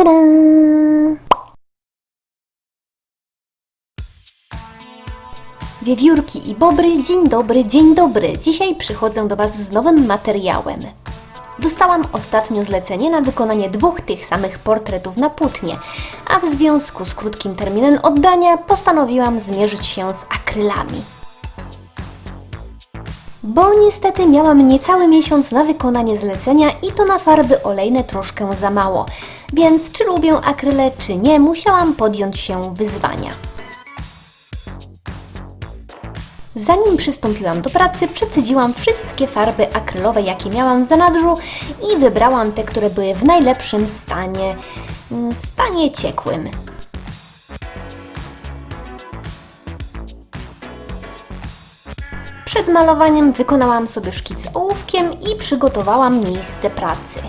Tada! Wiewiórki i bobry, dzień dobry, dzień dobry. Dzisiaj przychodzę do Was z nowym materiałem. Dostałam ostatnio zlecenie na wykonanie dwóch tych samych portretów na płótnie, a w związku z krótkim terminem oddania postanowiłam zmierzyć się z akrylami. Bo niestety miałam niecały miesiąc na wykonanie zlecenia i to na farby olejne troszkę za mało, więc czy lubię akryle, czy nie, musiałam podjąć się wyzwania. Zanim przystąpiłam do pracy, przecydziłam wszystkie farby akrylowe, jakie miałam w zanadrzu i wybrałam te, które były w najlepszym stanie, mm, stanie ciekłym. Przed malowaniem wykonałam sobie szkic ołówkiem i przygotowałam miejsce pracy.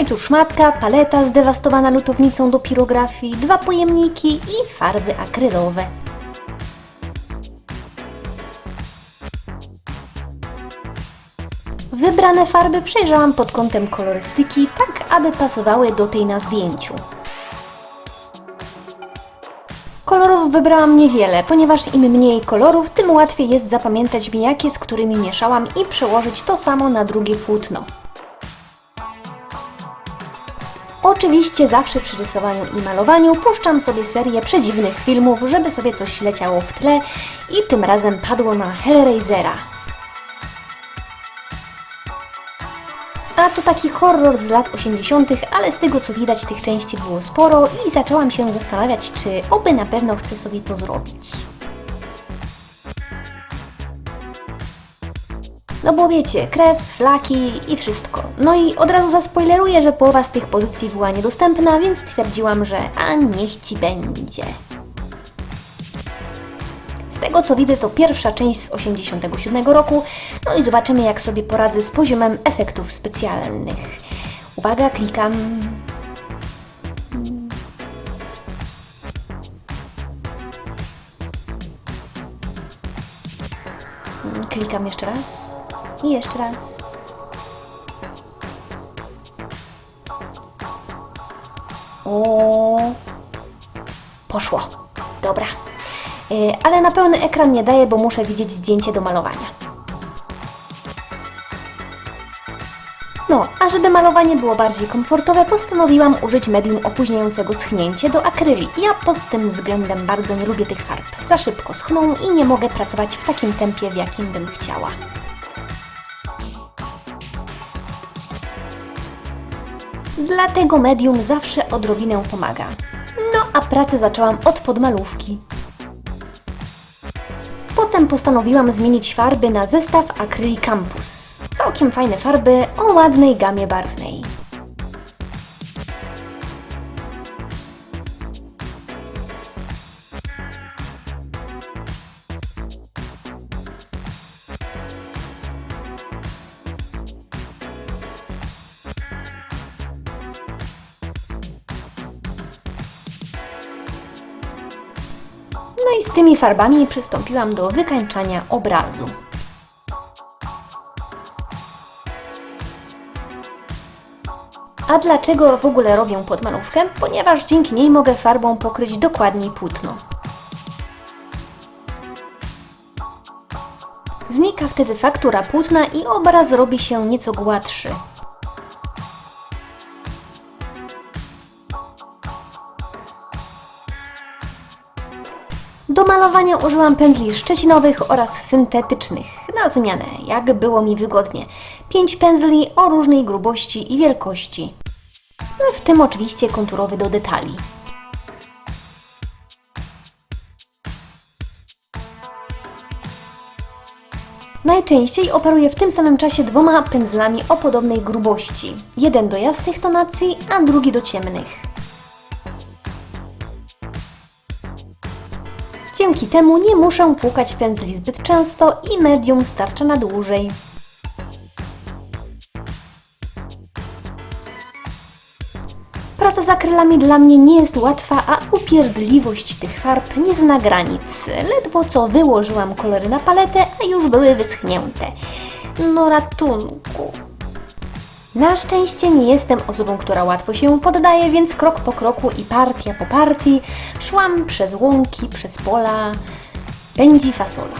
I szmatka, paleta zdewastowana lutownicą do pirografii, dwa pojemniki i farby akrylowe. Wybrane farby przejrzałam pod kątem kolorystyki, tak aby pasowały do tej na zdjęciu. Kolorów wybrałam niewiele, ponieważ im mniej kolorów, tym łatwiej jest zapamiętać mi jakie z którymi mieszałam i przełożyć to samo na drugie płótno. Oczywiście zawsze przy rysowaniu i malowaniu puszczam sobie serię przedziwnych filmów, żeby sobie coś leciało w tle i tym razem padło na Hellraisera. A to taki horror z lat 80., ale z tego co widać tych części było sporo i zaczęłam się zastanawiać, czy oby na pewno chcę sobie to zrobić. No bo wiecie, krew, flaki i wszystko. No i od razu zaspoileruję, że połowa z tych pozycji była niedostępna, więc stwierdziłam, że a niech ci będzie. Z tego co widzę, to pierwsza część z 87 roku, no i zobaczymy jak sobie poradzę z poziomem efektów specjalnych. Uwaga, klikam. Klikam jeszcze raz i jeszcze raz. O, poszło. Dobra. Yy, ale na pełny ekran nie daję, bo muszę widzieć zdjęcie do malowania. No, a żeby malowanie było bardziej komfortowe, postanowiłam użyć medium opóźniającego schnięcie do akryli. Ja pod tym względem bardzo nie lubię tych farb. Za szybko schną i nie mogę pracować w takim tempie, w jakim bym chciała. Dlatego medium zawsze odrobinę pomaga. No, a pracę zaczęłam od podmalówki. Potem postanowiłam zmienić farby na zestaw Acryli Campus. Całkiem fajne farby o ładnej gamie barwnej. No i z tymi farbami przystąpiłam do wykańczania obrazu. A dlaczego w ogóle robię podmalówkę? Ponieważ dzięki niej mogę farbą pokryć dokładniej płótno. Znika wtedy faktura płótna i obraz robi się nieco gładszy. Malowania użyłam pędzli szczecinowych oraz syntetycznych, na zmianę, jak było mi wygodnie. Pięć pędzli o różnej grubości i wielkości. No, w tym oczywiście konturowy do detali. Najczęściej operuję w tym samym czasie dwoma pędzlami o podobnej grubości. Jeden do jasnych tonacji, a drugi do ciemnych. Dzięki temu nie muszę płukać pędzli zbyt często i medium starcza na dłużej. Praca z akrylami dla mnie nie jest łatwa, a upierdliwość tych farb nie zna granic. Ledwo co wyłożyłam kolory na paletę, a już były wyschnięte. No ratunku. Na szczęście nie jestem osobą, która łatwo się poddaje, więc krok po kroku i partia po partii szłam przez łąki, przez pola, pędzi fasola.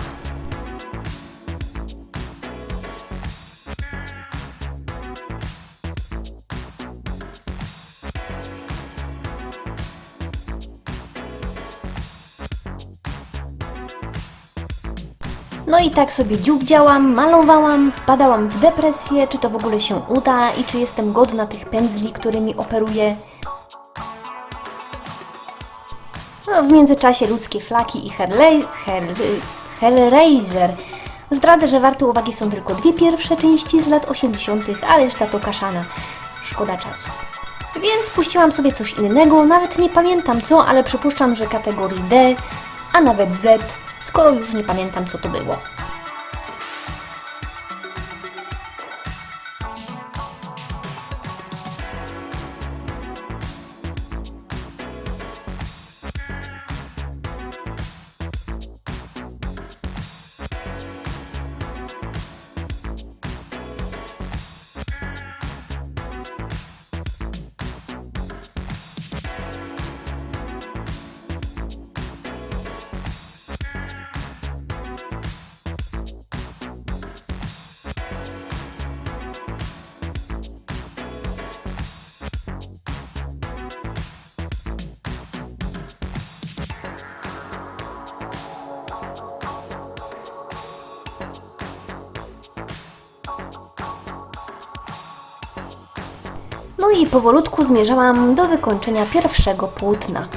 No i tak sobie dziubdziałam, malowałam, wpadałam w depresję, czy to w ogóle się uda i czy jestem godna tych pędzli, którymi operuję. No, w międzyczasie ludzkie flaki i Hellraiser. Hellraiser. Zdradzę, że warte uwagi są tylko dwie pierwsze części z lat 80., a reszta to kaszana. Szkoda czasu. Więc puściłam sobie coś innego, nawet nie pamiętam co, ale przypuszczam, że kategorii D, a nawet Z, skoro już nie pamiętam co to było. I powolutku zmierzałam do wykończenia pierwszego płótna.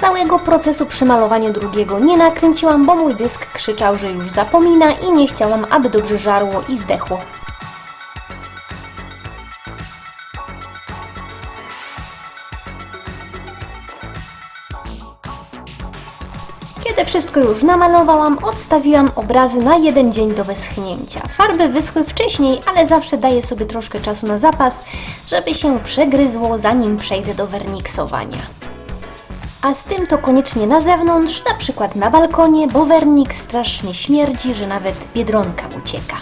Całego procesu przy malowaniu drugiego nie nakręciłam, bo mój dysk krzyczał, że już zapomina i nie chciałam, aby dobrze żarło i zdechło. Wszystko już namalowałam, odstawiłam obrazy na jeden dzień do wyschnięcia. Farby wyschły wcześniej, ale zawsze daję sobie troszkę czasu na zapas, żeby się przegryzło, zanim przejdę do werniksowania. A z tym to koniecznie na zewnątrz, na przykład na balkonie, bo wernik strasznie śmierdzi, że nawet biedronka ucieka.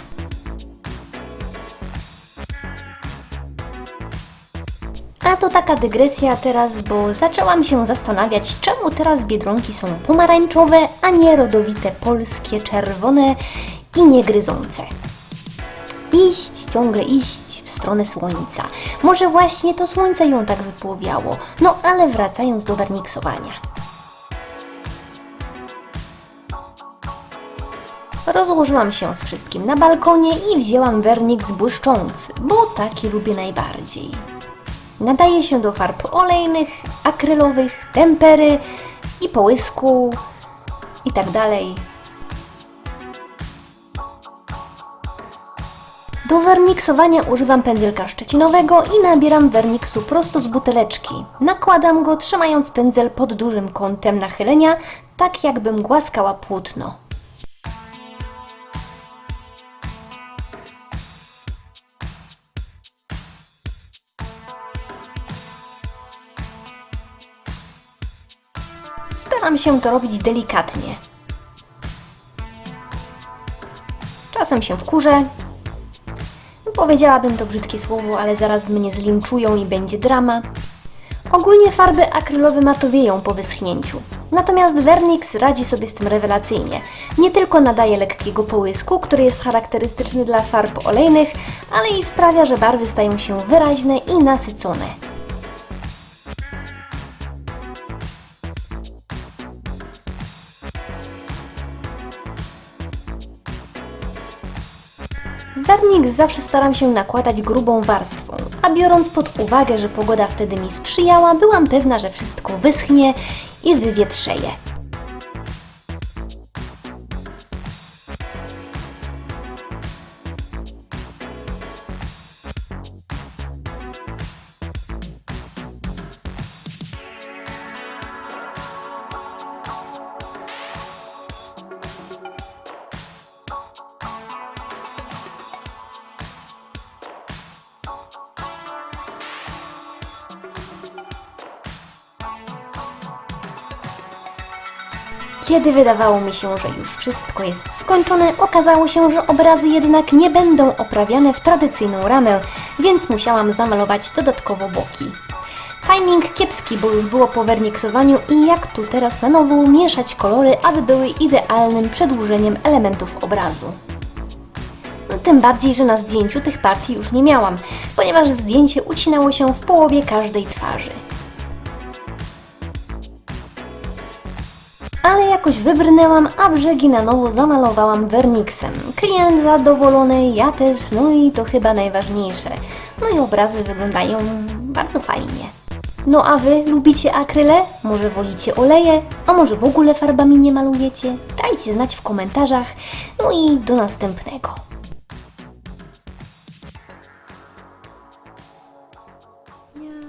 Taka dygresja teraz, bo zaczęłam się zastanawiać, czemu teraz biedronki są pomarańczowe, a nie rodowite polskie, czerwone i niegryzące. Iść, ciągle iść w stronę słońca. Może właśnie to słońce ją tak wypłowiało. No ale wracając do werniksowania. Rozłożyłam się z wszystkim na balkonie i wzięłam wernik błyszczący, bo taki lubię najbardziej. Nadaje się do farb olejnych, akrylowych, tempery i połysku i tak. Do werniksowania używam pędzelka szczecinowego i nabieram werniksu prosto z buteleczki. Nakładam go trzymając pędzel pod dużym kątem nachylenia, tak jakbym głaskała płótno. Staram się to robić delikatnie. Czasem się wkurzę. Powiedziałabym to brzydkie słowo, ale zaraz mnie zlinczują i będzie drama. Ogólnie farby akrylowe matowieją po wyschnięciu. Natomiast Vernix radzi sobie z tym rewelacyjnie. Nie tylko nadaje lekkiego połysku, który jest charakterystyczny dla farb olejnych, ale i sprawia, że barwy stają się wyraźne i nasycone. Zawsze staram się nakładać grubą warstwą, a biorąc pod uwagę, że pogoda wtedy mi sprzyjała, byłam pewna, że wszystko wyschnie i wywietrzeje. Kiedy wydawało mi się, że już wszystko jest skończone, okazało się, że obrazy jednak nie będą oprawiane w tradycyjną ramę, więc musiałam zamalować dodatkowo boki. Timing kiepski, bo już było po werniksowaniu i jak tu teraz na nowo mieszać kolory, aby były idealnym przedłużeniem elementów obrazu. Tym bardziej, że na zdjęciu tych partii już nie miałam, ponieważ zdjęcie ucinało się w połowie każdej twarzy. Ale jakoś wybrnęłam, a brzegi na nowo zamalowałam werniksem. Klient zadowolony, ja też, no i to chyba najważniejsze. No i obrazy wyglądają bardzo fajnie. No a wy lubicie akryle? Może wolicie oleje? A może w ogóle farbami nie malujecie? Dajcie znać w komentarzach. No i do następnego. Nia,